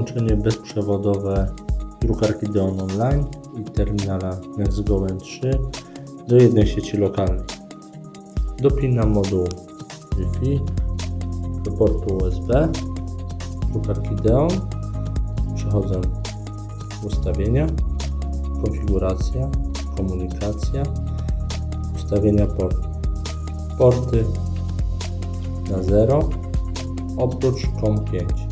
Wyłączenie bezprzewodowe drukarki Deon Online i terminala NextGo M3 do jednej sieci lokalnej. Dopinam moduł Wi-Fi do portu USB drukarki Deon. Przechodzę w ustawienia, konfiguracja, komunikacja, ustawienia portu. Porty na 0 oprócz COM5.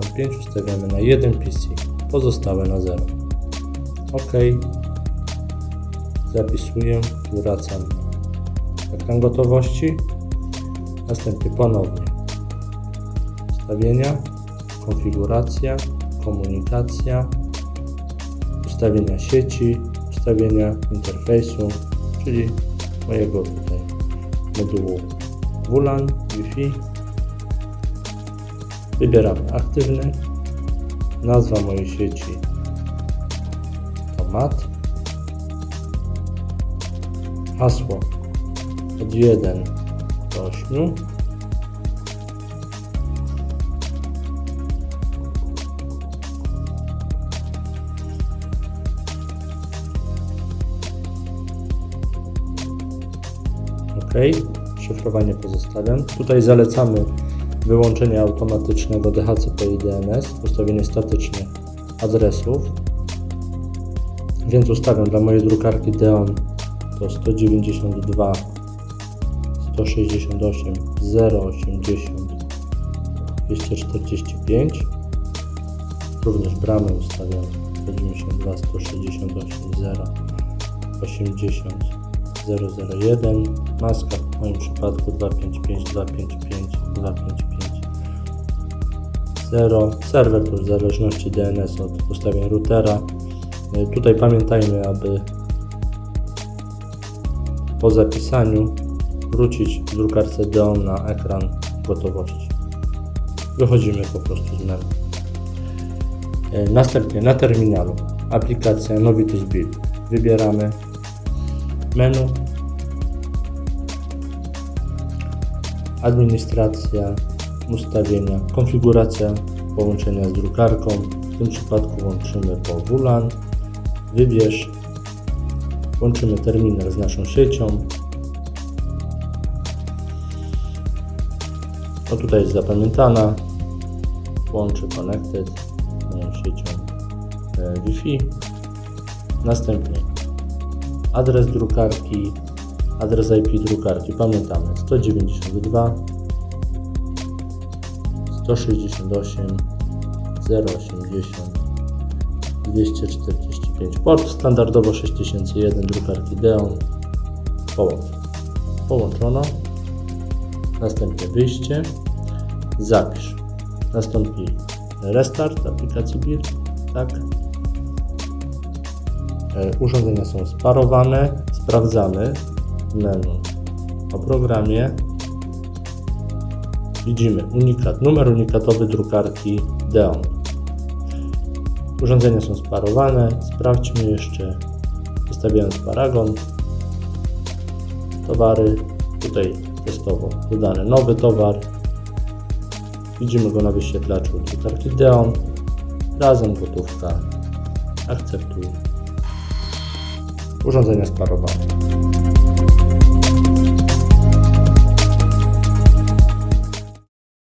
COM5 ustawiamy na 1 PC, pozostałe na 0. OK. Zapisuję, wracam na ekran gotowości. Następnie ponownie ustawienia, konfiguracja, komunikacja, ustawienia sieci, ustawienia interfejsu, czyli mojego tutaj modułu WLAN, Wi-Fi. Wybieramy aktywny. Nazwa mojej sieci to MAT. Hasło od 1 do 8. OK. Szyfrowanie pozostawiam. Tutaj zalecamy wyłączenie automatycznego DHCP i DNS, ustawienie statyczne adresów. Więc ustawiam dla mojej drukarki Deon to 192 168 080 245. Również bramę ustawiam 192 168 080 001 maska w moim przypadku 255 255 255 0 serwer to w zależności DNS od ustawień routera. Y, tutaj pamiętajmy aby po zapisaniu wrócić w drukarce Deon na ekran gotowości. Wychodzimy po prostu z menu Y, następnie na terminalu. Aplikacja Novitus Build. Wybieramy menu administracja ustawienia konfiguracja połączenia z drukarką. W tym przypadku łączymy po WLAN wybierz. Łączymy terminal z naszą siecią. No tutaj jest zapamiętana. Łączy connected z moją siecią e, Wi-Fi. Następnie adres drukarki, adres IP drukarki, pamiętamy 192 168 080 245 port standardowo 6001 drukarki Deon. Połącz połączono następnie wyjście. Zapisz. Nastąpi restart aplikacji BIR tak. E, urządzenia są sparowane. Sprawdzamy menu o programie. Widzimy unikat, numer unikatowy drukarki Deon. Urządzenia są sparowane. Sprawdźmy jeszcze, wystawiając paragon. Towary. Tutaj testowo dodany nowy towar. Widzimy go na wyświetlaczu drukarki Deon. Razem gotówka. Akceptuj urządzenia sparowane.